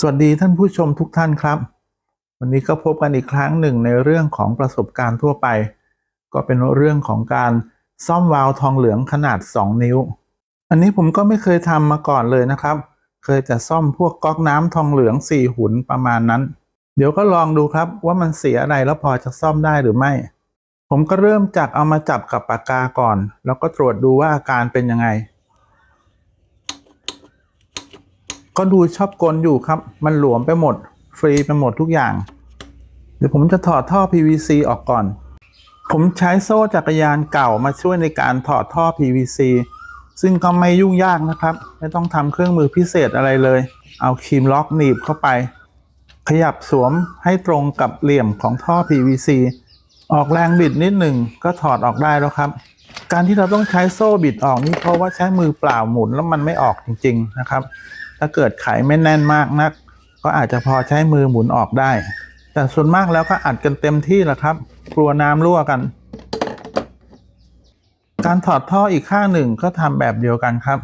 สวัสดีท่านผู้ชมทุกท่านครับ วันนี้ก็พบกันอีกครั้งหนึ่งในเรื่องของประสบการณ์ทั่วไป ก็เป็นเรื่องของการซ่อมวาล์วทองเหลืองขนาด 2 นิ้ว อันนี้ผมก็ไม่เคยทำมาก่อนเลยนะครับ เคยแต่ซ่อมพวกก๊อกน้ำทองเหลือง 4 หุนประมาณนั้น เดี๋ยวก็ลองดูครับว่ามันเสียอะไรแล้วพอจะซ่อมได้หรือไม่ ผมก็เริ่มจากเอามาจับกับปากกาก่อน แล้วก็ตรวจดูว่าอาการเป็นยังไง ก็ดูชอบกลอยู่ครับ มันหลวมไปหมด ฟรีไปหมดทุกอย่าง เดี๋ยวผมจะถอดท่อ PVC ออกก่อน ผมใช้โซ่จักรยานเก่ามาช่วยในการถอดท่อ PVC ซึ่งก็ไม่ยุ่งยากนะครับ ไม่ต้องทำเครื่องมือพิเศษอะไรเลย เอาครีมล็อกหนีบเข้าไป ขยับสวมให้ตรงกับเหลี่ยมของท่อ PVC ออกแรงบิดนิดหนึ่งก็ถอดออกได้แล้วครับ การที่เราต้องใช้โซ่บิดออกนี่เพราะว่าใช้มือเปล่าหมุนแล้วมันไม่ออกจริง ๆ นะครับ ถ้าเกิดไขไม่แน่นมากนัก ก็อาจจะพอใช้มือหมุนออกได้ แต่ส่วนมากแล้วก็อัดกันเต็มที่แหละครับ กลัวน้ำรั่วกัน การถอดท่ออีกข้างหนึ่งก็ทำแบบเดียวกันครับ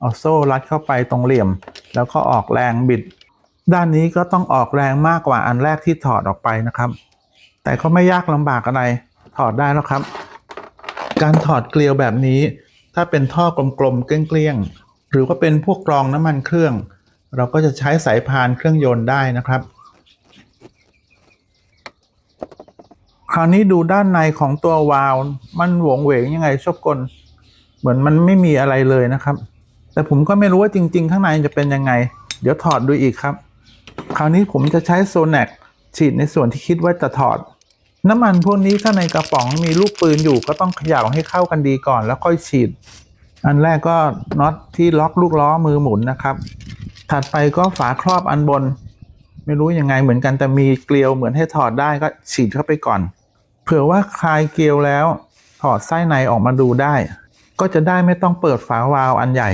เอาโซ่รัดเข้าไปตรงเหลี่ยม แล้วก็ออกแรงบิด ด้านนี้ก็ต้องออกแรงมากกว่าอันแรกที่ถอดออกไปนะครับ แต่ก็ไม่ยากลำบากอะไร ถอดได้แล้วครับ การถอดเกลียวแบบนี้ ถ้าเป็นท่อกลมๆเกลี้ยงๆ หรือว่าเป็นพวกกรองน้ำมันเครื่อง เราก็จะใช้สายพานเครื่องยนต์ได้นะครับ คราวนี้ดูด้านในของตัววาล์วมันหวงเหวงยังไงชอบกล เหมือนมันไม่มีอะไรเลยนะครับ แต่ผมก็ไม่รู้ว่าจริง ๆ ข้างในจะเป็นยังไง เดี๋ยวถอดดูอีกครับ คราวนี้ผมจะใช้โซแนกฉีดในส่วนที่คิดว่าจะถอดน้ำมันพวกนี้ถ้าในกระป๋องมีลูกปืนอยู่ก็ต้องเขย่าให้เข้ากันดีก่อนแล้วค่อยฉีด อันแรกก็น็อตที่ล็อกลูกล้อมือหมุนนะครับ ถัดไปก็ฝาครอบอันบน ไม่รู้ยังไงเหมือนกันแต่มีเกลียวเหมือนให้ถอดได้ก็ฉีดเข้าไปก่อน เผื่อว่าคลายเกลียวแล้ว ถอดไส้ในออกมาดูได้ ก็จะได้ไม่ต้องเปิดฝาวาล์วอันใหญ่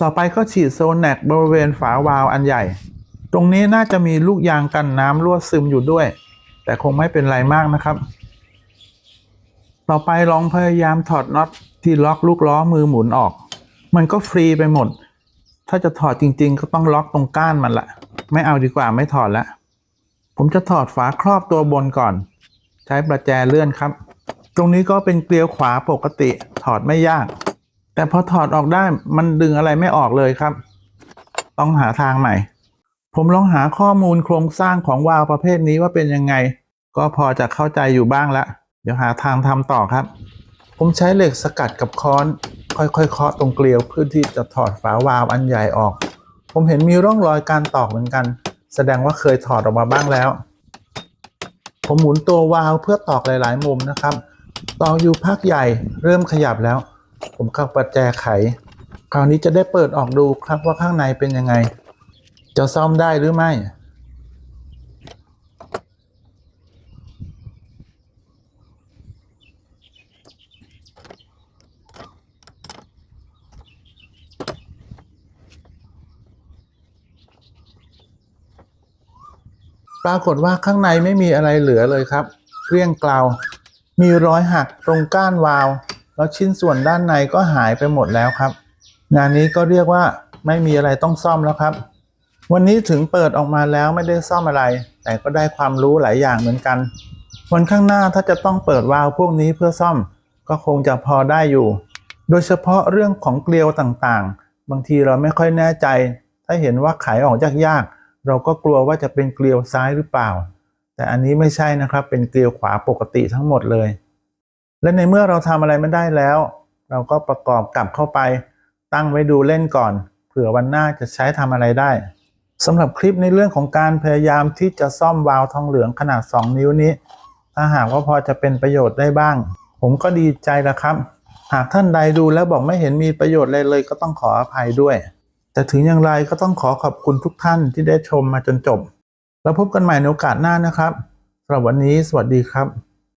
ต่อไปก็ฉีดโซนแนกบริเวณฝาวาล์วอันใหญ่ ตรงนี้น่าจะมีลูกยางกันน้ำรั่วซึมอยู่ด้วย แต่คงไม่เป็นไรมากนะครับ ต่อไปลองพยายามถอดน็อต ที่ล็อกลูกล้อมือหมุนออก มันก็ฟรีไปหมด ถ้าจะถอดจริง ๆ ก็ต้องล็อกตรงก้านมันละไม่เอาดีกว่าไม่ถอดละผมจะถอดฝาครอบตัวบนก่อน ใช้ประแจเลื่อนครับ ตรงนี้ก็เป็นเกลียวขวาปกติถอดไม่ยาก แต่พอถอดออกได้มันดึงอะไรไม่ออกเลยครับ ต้องหาทางใหม่ ผมลองหาข้อมูลโครงสร้างของวาล์วประเภทนี้ว่าเป็นยังไง ก็พอจะเข้าใจอยู่บ้างละเดี๋ยวหาทางทำต่อครับ ผมใช้เหล็กสกัดกับค้อน ค่อยๆเคาะตรงเกลียวเพื่อที่จะถอดฝาวาล์วอันใหญ่ออก ผมเห็นมีร่องรอยการตอกเหมือนกัน แสดงว่าเคยถอดออกมาบ้างแล้ว ผมหมุนตัววาล์วเพื่อตอกหลาย ๆ มุมนะครับตอกอยู่พักใหญ่เริ่มขยับแล้ว ผมเข้าประแจไข คราวนี้จะได้เปิดออกดูครับว่าข้างในเป็นยังไง จะซ่อมได้หรือไม่ ปรากฏว่าข้างในไม่มีอะไรเหลือเลยครับเกลี้ยงเกลามีรอยหักตรงก้านวาล์วแล้วชิ้นส่วนด้านในก็หายไปหมดแล้วครับ งานนี้ก็เรียกว่าไม่มีอะไรต้องซ่อมแล้วครับ วันนี้ถึงเปิดออกมาแล้วไม่ได้ซ่อมอะไร แต่ก็ได้ความรู้หลายอย่างเหมือนกัน วันข้างหน้าถ้าจะต้องเปิดวาล์วพวกนี้เพื่อซ่อม ก็คงจะพอได้อยู่ โดยเฉพาะเรื่องของเกลียวต่างๆ บางทีเราไม่ค่อยแน่ใจ ถ้าเห็นว่าขายออกยาก เราก็กลัวว่าจะเป็นเกลียวซ้ายหรือเปล่า แต่อันนี้ไม่ใช่นะครับ เป็นเกลียวขวาปกติทั้งหมดเลย และในเมื่อเราทำอะไรไม่ได้แล้ว เราก็ประกอบกลับเข้าไป ตั้งไว้ดูเล่นก่อน เผื่อวันหน้าจะใช้ทำอะไรได้สำหรับคลิปในเรื่องของการพยายามที่จะซ่อมวาล์วทองเหลืองขนาด 2 นิ้วนี้ ถ้าหากว่าพอจะเป็นประโยชน์ได้บ้าง ผมก็ดีใจแล้วครับ หากท่านใดดูแล้วบอกไม่เห็นมีประโยชน์เลยเลยก็ต้องขออภัยด้วย แต่ถึงอย่างไรก็ต้องขอขอบคุณทุกท่านที่ได้ชมมาจนจบ แล้วพบกันใหม่ในโอกาสหน้านะครับสำหรับวันนี้สวัสดีครับ